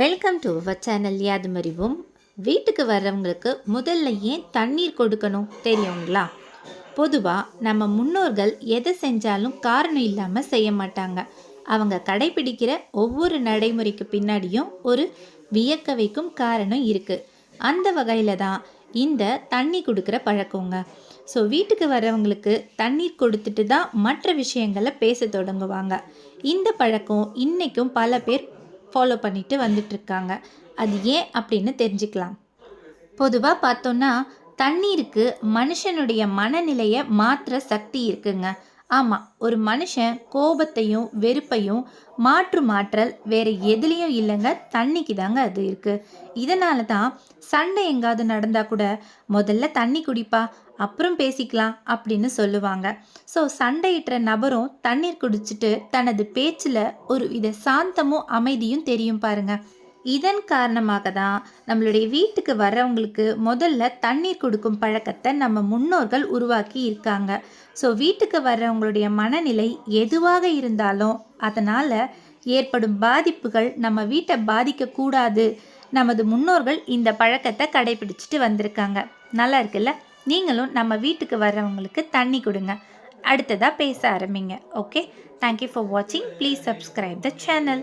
Welcome to our channel யாதுமறிவும் வீட்டுக்கு வர்றவங்களுக்கு முதல்ல ஏன் தண்ணீர் கொடுக்கணும் தெரியுங்களா? பொதுவாக நம்ம முன்னோர்கள் எதை செஞ்சாலும் காரணம் இல்லாமல் செய்ய மாட்டாங்க. அவங்க கடைபிடிக்கிற ஒவ்வொரு நடைமுறைக்கு பின்னாடியும் ஒரு வியக்க வைக்கும் காரணம் இருக்குது அந்த வகையில் தான் இந்த தண்ணி கொடுக்குற பழக்கங்க. ஸோ வீட்டுக்கு வர்றவங்களுக்கு தண்ணீர் கொடுத்துட்டு தான் மற்ற விஷயங்களை பேச தொடங்குவாங்க. இந்த பழக்கம் இன்றைக்கும் பல பேர் ஃபாலோ பண்ணிட்டு வந்துட்டு இருக்காங்க அது ஏன் அப்படின்னு தெரிஞ்சுக்கலாம். பொதுவாக பார்த்தோன்னா தண்ணீருக்கு மனுஷனுடைய மனநிலையை மாற்றுற சக்தி இருக்குங்க. ஆமாம் ஒரு மனுஷன் கோபத்தையும் வெறுப்பையும் மாற்று மாற்றல் வேற எதுலேயும் இல்லைங்க தண்ணிக்கு தாங்க அது இருக்குது இதனால தான் சண்டை எங்காவது நடந்தால் கூட முதல்ல தண்ணி குடிப்பா அப்புறம் பேசிக்கலாம் அப்படின்னு சொல்லுவாங்க. ஸோ சண்டையிட்டுற நபரும் தண்ணீர் குடிச்சிட்டு தனது பேச்சில் ஒரு வித சாந்தமும் அமைதியும் தெரியும் பாருங்கள் இதன் காரணமாக தான் நம்மளுடைய வீட்டுக்கு வர்றவங்களுக்கு முதல்ல தண்ணீர் கொடுக்கும் பழக்கத்தை நம்ம முன்னோர்கள் உருவாக்கி இருக்காங்க. ஸோ வீட்டுக்கு வர்றவங்களுடைய மனநிலை எதுவாக இருந்தாலும் அதனால் ஏற்படும் பாதிப்புகள் நம்ம வீட்டை பாதிக்கக்கூடாது நமது முன்னோர்கள் இந்த பழக்கத்தை கடைபிடிச்சிட்டு வந்திருக்காங்க. நல்லா இருக்குல்ல? நீங்களும் நம்ம வீட்டுக்கு வர்றவங்களுக்கு தண்ணி கொடுங்க. அடுத்ததாக பேச ஆரம்பிங்க. ஓகே தேங்க்யூ ஃபார் வாட்சிங் ப்ளீஸ் சப்ஸ்கிரைப் த சேனல்